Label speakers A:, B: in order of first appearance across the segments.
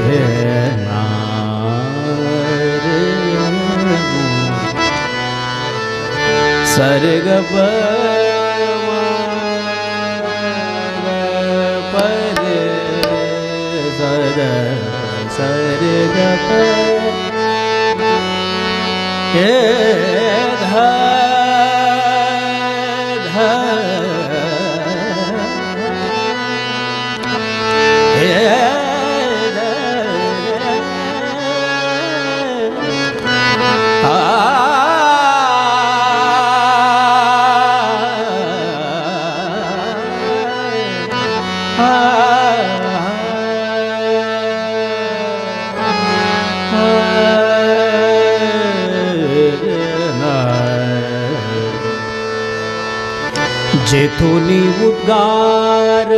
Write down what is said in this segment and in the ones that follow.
A: Hey, hey, hey. जेथून उद्गार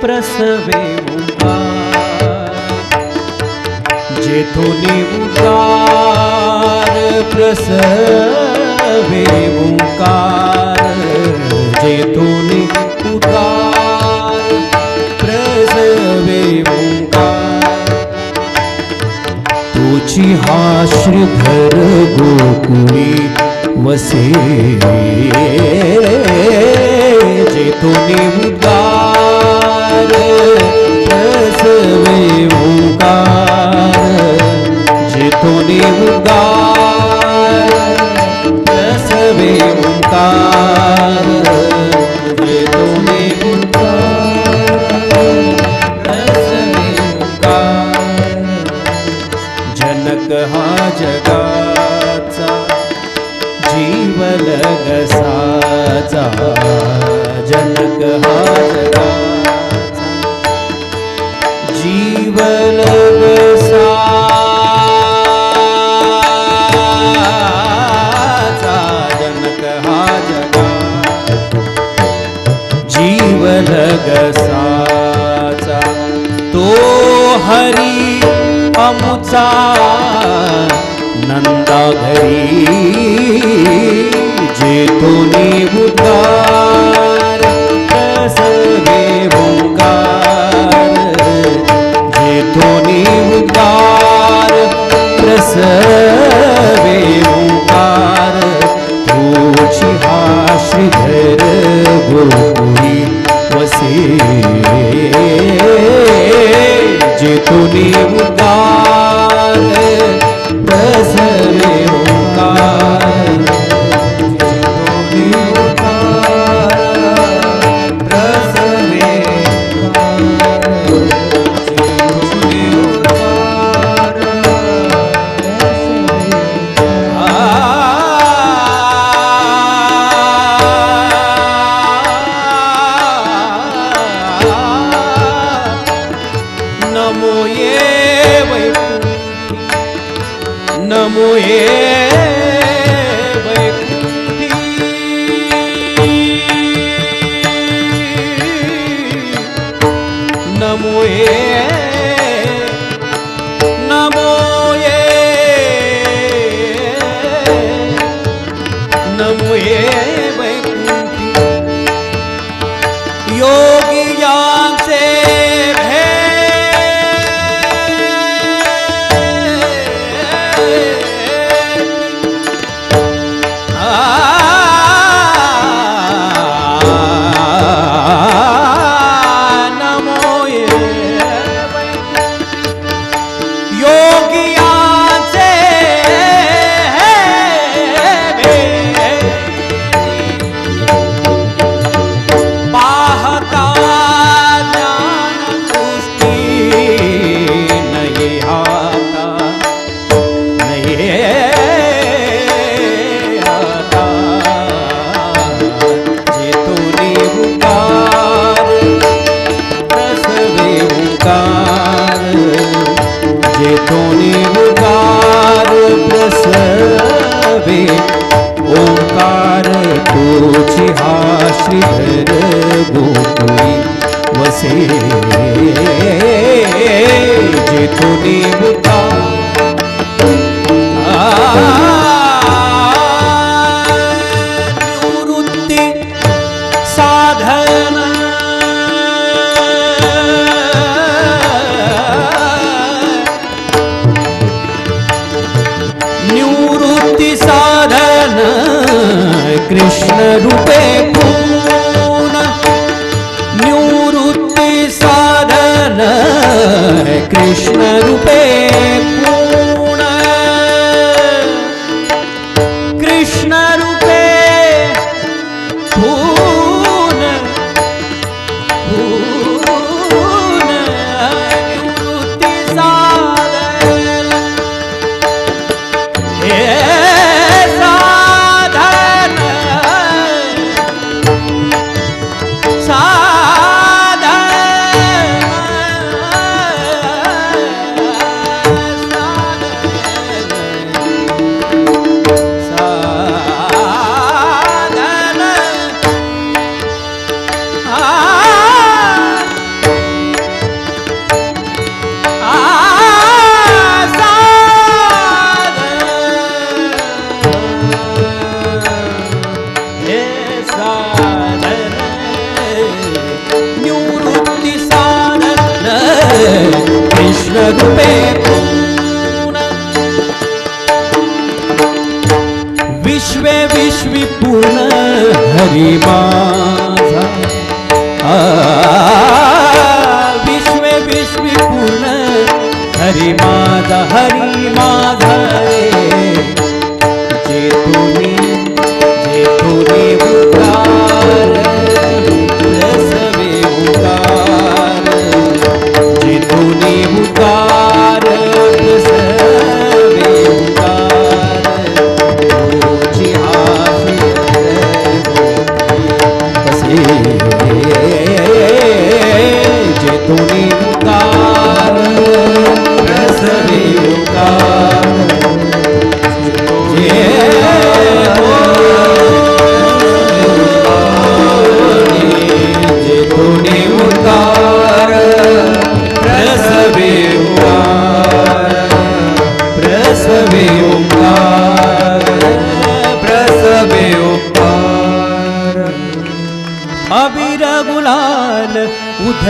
A: प्रसवे उद्गार जेथुनी उद्गार प्रसवे ओंकार जेथून उद्गार प्रसवे ओंकार तुझी हा श्रीधर गोकुळी मसे जे तुने मुदा जनक तो हरी अमुचा नंदा घरी जेतोनी उद्गार वसे નમો હે ओंकार तोची हा श्रीधर गोकुळी वसे. जेथुनी उकार कृष्ण रूपे पूर्ण निवृत्ती साधन कृष्ण रूपे यशस्वी पूर्ण हरी माझा. विश्वे विश्वी पूर्ण हरी माझा हरी मा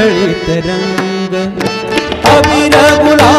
A: हरित रंग